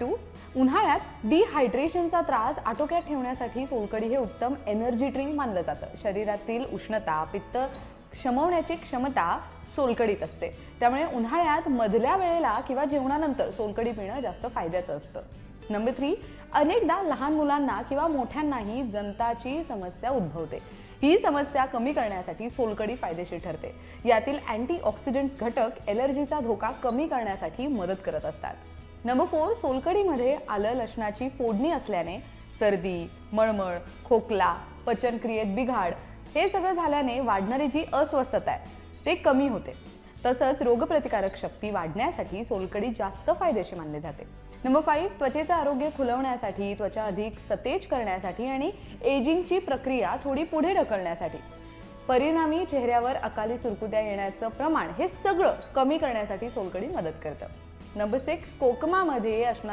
To उन्हाळ्यात डिहायड्रेशनचा त्रास आटोक्यात ठेवण्यासाठी सोलकडी हे उत्तम एनर्जी ड्रिंक मानलं जातं. शरीरातील उष्णता पित्त शमवण्याची क्षमता सोलकडीत असते. त्यामुळे उन्हाळ्यात मधल्या वेळेला किंवा जेवणानंतर सोलकडी पिणं जास्त फायद्याचं असतं. नंबर थ्री अनेकदा लहान मुलांना किंवा मोठ्यांनाही जंताची समस्या उद्भवते. ही समस्या कमी करण्यासाठी सोलकडी फायदेशीर ठरते. यातील अँटीऑक्सिडंट्स घटक एलर्जीचा धोका कमी करण्यासाठी मदत करत असतात. नंबर फोर सोलकढीमध्ये आलं लसणाची फोडणी असल्याने सर्दी मळमळ खोकला पचनक्रियेत बिघाड हे सगळं झाल्याने वाढणारी जी अस्वस्थता आहे ते कमी होते. तसंच रोगप्रतिकारक शक्ती वाढण्यासाठी सोलकडी जास्त फायदेशीर मानले जाते. नंबर फाईव्ह त्वचेचं आरोग्य खुलवण्यासाठी त्वचा अधिक सतेज करण्यासाठी आणि एजिंगची प्रक्रिया थोडी पुढे ढकलण्यासाठी. परिणामी चेहऱ्यावर अकाली सुरकुत्या येण्याचं प्रमाण हे सगळं कमी करण्यासाठी सोलकडी मदत करतं. नंबर सिक्स कोकमामध्ये असणारे